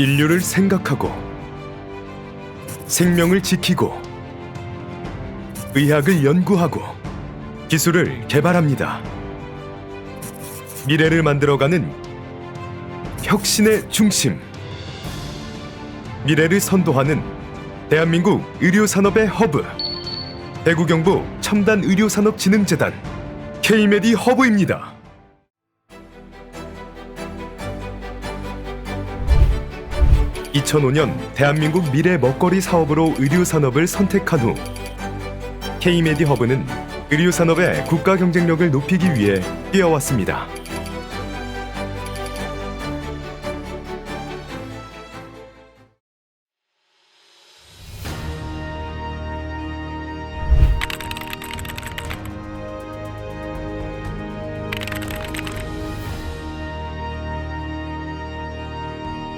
인류를 생각하고 생명을 지키고 의학을 연구하고 기술을 개발합니다. 미래를 만들어가는 혁신의 중심. 미래를 선도하는 대한민국 의료산업의 허브. 대구 경북 첨단 의료산업진흥재단 K메디 허브입니다. (2005년) 대한민국 미래 먹거리 사업으로 의료산업을 선택한 후 K메디 허브는 의료산업의 국가 경쟁력을 높이기 위해 뛰어왔습니다.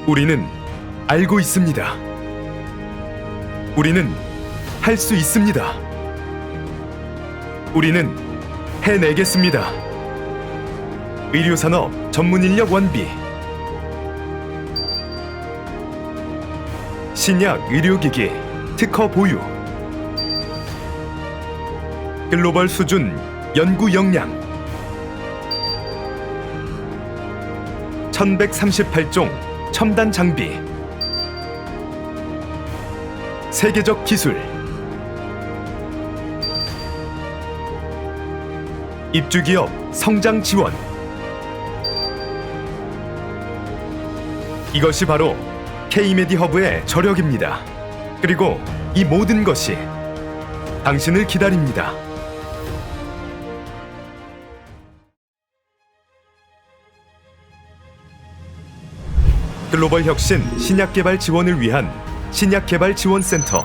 우리는 알고 있습니다. 우리는 할 수 있습니다. 우리는 해내겠습니다. 의료산업 전문 인력 완비. 신약 의료기기 특허 보유. 글로벌 수준 연구 역량. 1138종 첨단 장비. 세계적 기술. 입주기업 성장 지원. 이것이 바로 K메디 허브의 저력입니다. 그리고 이 모든 것이 당신을 기다립니다. 글로벌 혁신 신약 개발 지원을 위한 신약 개발 지원센터.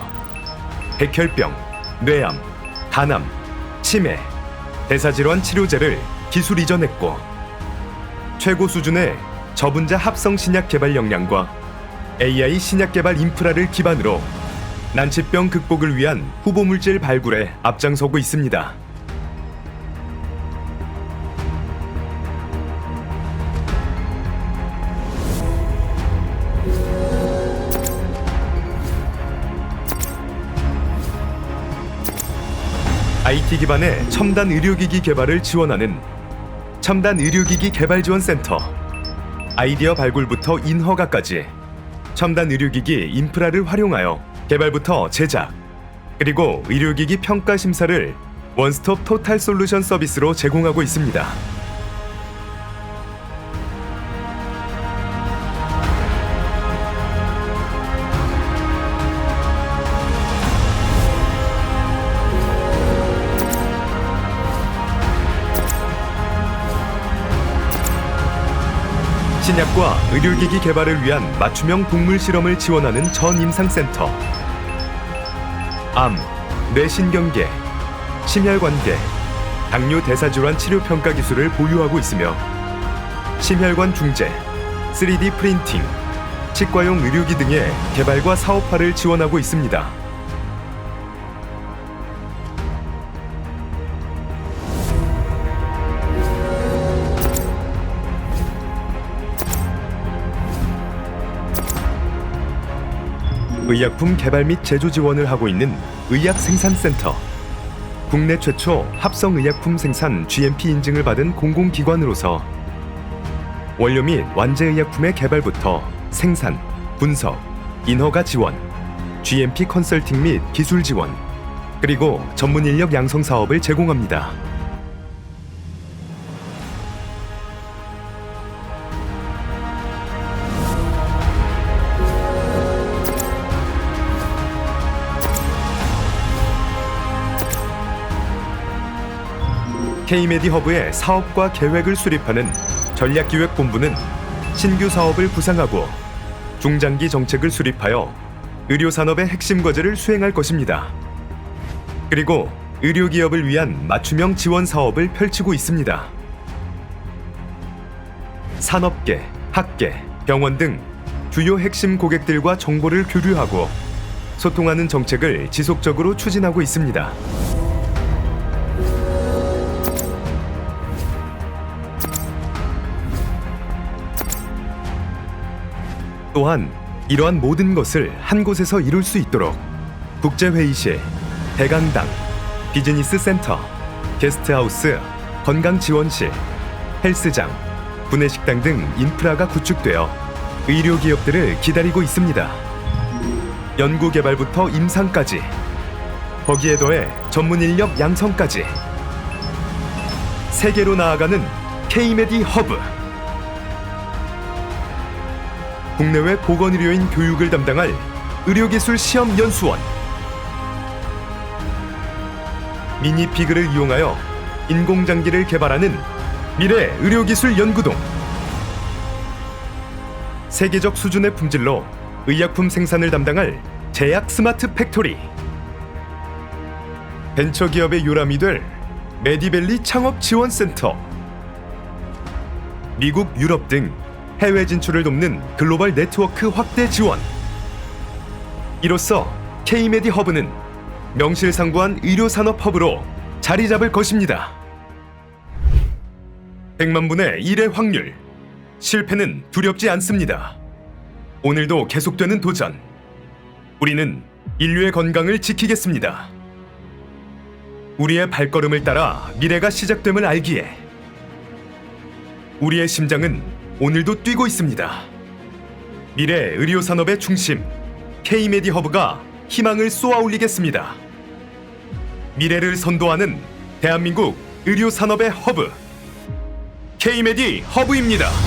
백혈병, 뇌암, 간암, 치매, 대사질환 치료제를 기술 이전했고 최고 수준의 저분자 합성 신약 개발 역량과 AI 신약 개발 인프라를 기반으로 난치병 극복을 위한 후보 물질 발굴에 앞장서고 있습니다. IT 기반의 첨단 의료기기 개발을 지원하는 첨단 의료기기 개발 지원 센터. 아이디어 발굴부터 인허가까지 첨단 의료기기 인프라를 활용하여 개발부터 제작 그리고 의료기기 평가 심사를 원스톱 토탈 솔루션 서비스로 제공하고 있습니다. 신약과 의료기기 개발을 위한 맞춤형 동물 실험을 지원하는 전임상센터. 암, 뇌신경계, 심혈관계, 당뇨 대사질환 치료 평가 기술을 보유하고 있으며 심혈관 중재, 3D 프린팅, 치과용 의료기 등의 개발과 사업화를 지원하고 있습니다. 의약품 개발 및 제조 지원을 하고 있는 의약생산센터. 국내 최초 합성 의약품 생산 GMP 인증을 받은 공공기관으로서 원료 및 완제 의약품의 개발부터 생산, 분석, 인허가 지원, GMP 컨설팅 및 기술 지원, 그리고 전문 인력 양성 사업을 제공합니다. K메디 허브의 사업과 계획을 수립하는 전략기획본부는 신규 사업을 구상하고 중장기 정책을 수립하여 의료산업의 핵심 과제를 수행할 것입니다. 그리고 의료기업을 위한 맞춤형 지원 사업을 펼치고 있습니다. 산업계, 학계, 병원 등 주요 핵심 고객들과 정보를 교류하고 소통하는 정책을 지속적으로 추진하고 있습니다. 또한 이러한 모든 것을 한 곳에서 이룰 수 있도록 국제회의실, 대강당, 비즈니스 센터, 게스트하우스, 건강지원실, 헬스장, 구내식당 등 인프라가 구축되어 의료 기업들을 기다리고 있습니다. 연구 개발부터 임상까지 거기에 더해 전문 인력 양성까지 세계로 나아가는 K-메디 허브 국내외 보건의료인 교육을 담당할 의료기술 시험연수원. 미니 피그를 이용하여 인공장기를 개발하는 미래 의료기술 연구동. 세계적 수준의 품질로 의약품 생산을 담당할 제약 스마트 팩토리. 벤처기업의 요람이 될 메디밸리 창업 지원 센터. 미국, 유럽 등 해외 진출을 돕는 글로벌 네트워크 확대 지원 이로써 K-메디 허브는 명실상부한 의료 산업 허브로 자리 잡을 것입니다. 100만 분의 1의 확률 실패는 두렵지 않습니다. 오늘도 계속되는 도전 우리는 인류의 건강을 지키겠습니다. 우리의 발걸음을 따라 미래가 시작됨을 알기에 우리의 심장은 오늘도 뛰고 있습니다. 미래 의료 산업의 중심 K-메디 허브가 희망을 쏘아 올리겠습니다. 미래를 선도하는 대한민국 의료 산업의 허브 K-메디 허브입니다.